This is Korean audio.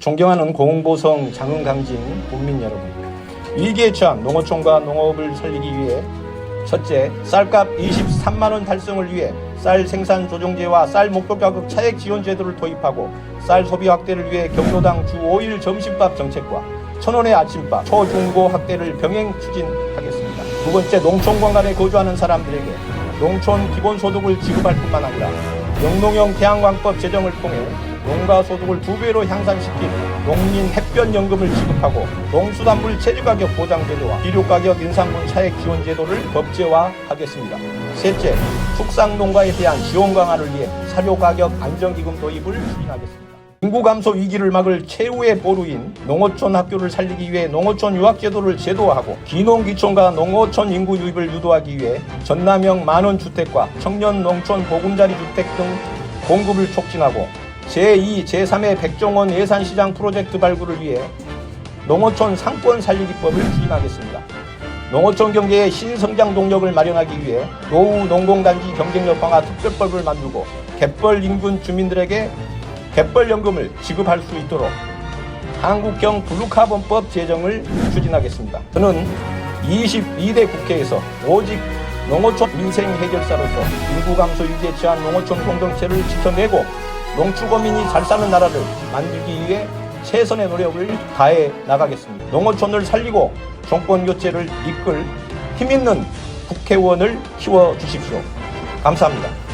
존경하는 공보성 장흥강진 국민 여러분 위기에 처한 농어촌과 농업을 살리기 위해 첫째, 쌀값 23만 원 달성을 위해 쌀 생산 조정제와 쌀 목표 가격 차액 지원 제도를 도입하고 쌀 소비 확대를 위해 경로당 주 5일 점심밥 정책과 천원의 아침밥 초중고 확대를 병행 추진하겠습니다. 두 번째, 농촌관 간에 거주하는 사람들에게 농촌 기본소득을 지급할 뿐만 아니라 영농형 태양광법 제정을 통해 농가 소득을 두 배로 향상시킨 농민 햇변연금을 지급하고 농수산물 체류가격 보장제도와 비료가격 인상분 차액 지원 제도를 법제화하겠습니다. 셋째, 축산농가에 대한 지원 강화를 위해 사료가격 안정기금 도입을 추진하겠습니다. 인구 감소 위기를 막을 최후의 보루인 농어촌 학교를 살리기 위해 농어촌 유학제도를 제도화하고 기농기촌과 농어촌 인구 유입을 유도하기 위해 전남형 만원 주택과 청년 농촌 보금자리 주택 등 공급을 촉진하고 제2, 제3의 백종원 예산시장 프로젝트 발굴을 위해 농어촌 상권 살리기법을 추진하겠습니다. 농어촌 경제의 신성장 동력을 마련하기 위해 노후 농공단지 경쟁력 강화 특별법을 만들고 갯벌 인근 주민들에게 갯벌연금을 지급할 수 있도록 한국형 블루카본법 제정을 추진하겠습니다. 저는 22대 국회에서 오직 농어촌 민생 해결사로서 인구 감소 위기에 처한 농어촌 공동체를 지켜내고 농축어민이 잘 사는 나라를 만들기 위해 최선의 노력을 다해 나가겠습니다. 농어촌을 살리고 정권 교체를 이끌 힘있는 국회의원을 키워 주십시오. 감사합니다.